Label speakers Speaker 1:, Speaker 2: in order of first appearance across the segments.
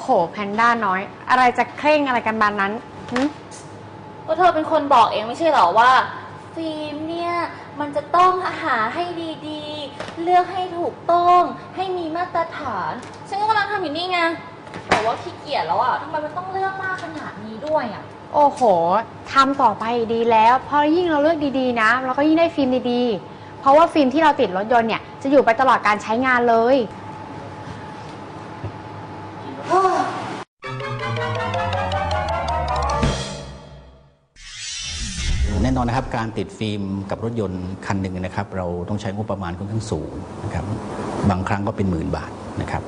Speaker 1: โห แพนด้าน้อย อะไรจะเคร่งอะไรกันบานนั้นหึ
Speaker 2: ก็เธอเป็นคนบอกเองไม่ใช่เหรอว่า ฟิล์มเนี่ยมันจะต้องหาให้ดีๆ เลือกให้ถูกต้องให้มีมาตรฐาน ฉันก็กำลังทำอยู่นี่ไงแต่ว่าขี้เกียจแล้วอะทำไมมันต้องเลือกมากขนาดนี้ด้วยอะ
Speaker 1: โอ้โหทำต่อไปดีแล้วเพราะยิ่งเราเลือกดีๆ นะเราก็ยิ่งได้ฟิล์มดีๆ เพราะว่าฟิล์มที่เราติดรถยนต์เนี่ยจะอยู่ไปตลอดการใช้งานเลย
Speaker 3: น่นอนนะครับการติดฟิล์มกับรถยนต์คันหนึ่งนะครับ เราต้องใช้งบประมาณค่อนข้างสูงนะครับบางครั้งก็เป็นหมื่นบาทนะครับ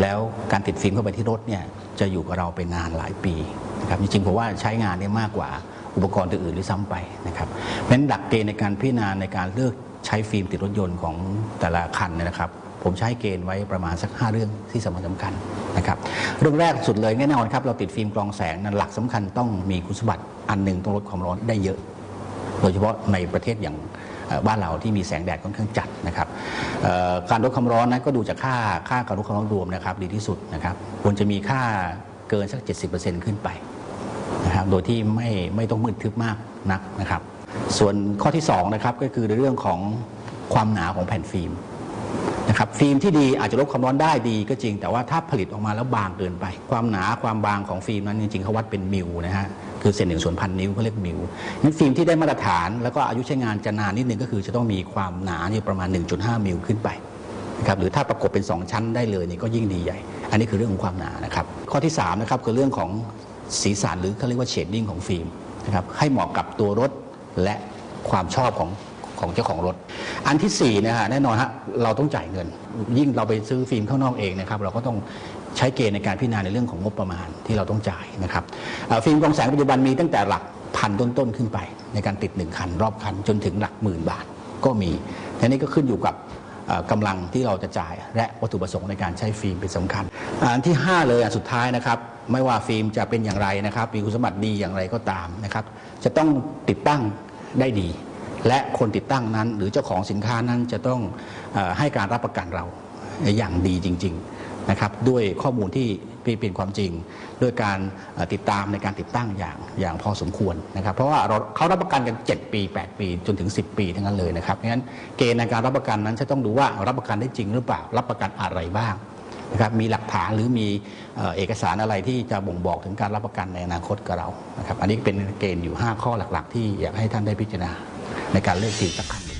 Speaker 3: แล้วการติดฟิล์มเข้าไปที่รถเนี่ยจะอยู่กับเราไปนานหลายปีนะครับจริงๆผมว่าใช้งานเนี่มากกว่าอุปกรณ์ตัวอื่นหรือซ้ำไปนะครับเพราะฉะนั้นหลักเกณฑ์ในการพิจารณาในการเลือกใช้ฟิล์มติดรถยนต์ของแต่ละคันเนยนะครับ ผมใช้เกณฑ์ไว้ประมาณสัก 5 เรื่องที่สำคัญสำคัญนะครับเรื่องแรกสุดเลยแน่นอนครับเราติดฟิล์มกรองแสงนั้นหลักสำคัญต้องมีคุณสมบัติอันหนึ่งต้องลดความร้อนได้เยอะ ดยเฉพาะในประเทศอย่างบ้านเราที่มีแสงแดดค่อนข้างจัดนะครับการลดความร้อนนั้นก็ดูจากค่าค่าการลดความร้อนรวมนะครับดีที่สุดนะครับควรจะมีค่าเกินสัก 70%ขึ้นไปนะครับโดยที่ไม่ไม่ต้องมืดทึบมากนักนะครับ ส่วนข้อที่2นะครับก็คือในเรื่องของความหนาของแผ่นฟิล์มนะครับฟิล์มที่ดีอาจจะลดความร้อนได้ดีก็จริง แต่ว่าถ้าผลิตออกมาแล้วบางเกินไป ความหนาความบางของฟิล์มนั้นจริงๆเขาวัดเป็นมิลนะฮะ คือเศษหนึ่งส่วนพันนิ้วเขาเรียกมิลนั้นฟิล์มที่ได้มาตรฐานแล้วก็อายุใช้งานจะนานนิดนึงก็คือจะต้องมีความหนาเนี่ยประมาณ 1.5 มิลขึ้นไปนะครับหรือถ้าประกบเป็น 2 ชั้นได้เลยนี่ก็ยิ่งดีใหญ่ อันนี้คือเรื่องของความหนานะครับข้อที่3นะครับคือเรื่องของสีสันหรือเขาเรียกว่าเชดดิ้งของฟิล์มนะครับให้เหมาะกับตัวรถและความชอบของของเจ้าของรถ อันที่4นะฮะแน่นอนฮะเราต้องจ่ายเงิน ยิ่งเราไปซื้อฟิล์มข้างนอกเองนะครับเราก็ต้อง ใช้เกณฑ์ในการพิจารณาในเรื่องของงบประมาณที่เราต้องจ่ายนะครับฟิล์มกองแสงปัจจุบันมีตั้งแต่หลักพันต้นๆขึ้นไป ในการติดหนึ่งคัน รอบคันจนถึงหลักหมื่นบาทก็มีทีนี้ก็ขึ้นอยู่กับเอ่อกำลังที่เราจะจ่าย และวัตถุประสงค์ในการใช้ฟิล์มเป็นสำคัญอันที่ 5 เลยอันสุดท้ายนะครับไม่ว่าฟิล์มจะเป็นอย่างไรนะครับมีคุณสมบัติดีอย่างไรก็ตามนะครับจะต้องติดตั้งได้ดี และคนติดตั้งนั้น หรือเจ้าของสินค้านั้นจะต้องออให้การรับประกันเราอย่างดีจริง ๆ นะครับด้วยข้อมูลที่เป็นความจริง ด้วยการติดตามในการติดตั้งอย่างอย่างพอสมควรนะครับเพราะว่าเราเขารับประกันกัน 7 ปี 8 ปีจนถึง 10 ปีทั้งนั้นเลยนะครับเพราะฉะนั้นเกณฑ์ในการรับประกันนั้นจะต้องดูว่ารับประกันได้จริงหรือเปล่ารับประกันอะไรบ้างนะครับมีหลักฐานหรือมีเอกสารอะไรที่จะบ่งบอกถึงการรับประกันในอนาคตกับเรานะครับอันนี้เป็นเกณฑ์อยู่ 5 ข้อหลักๆ ที่อยากให้ท่านได้พิจารณาในการเลือกทีมสักคัน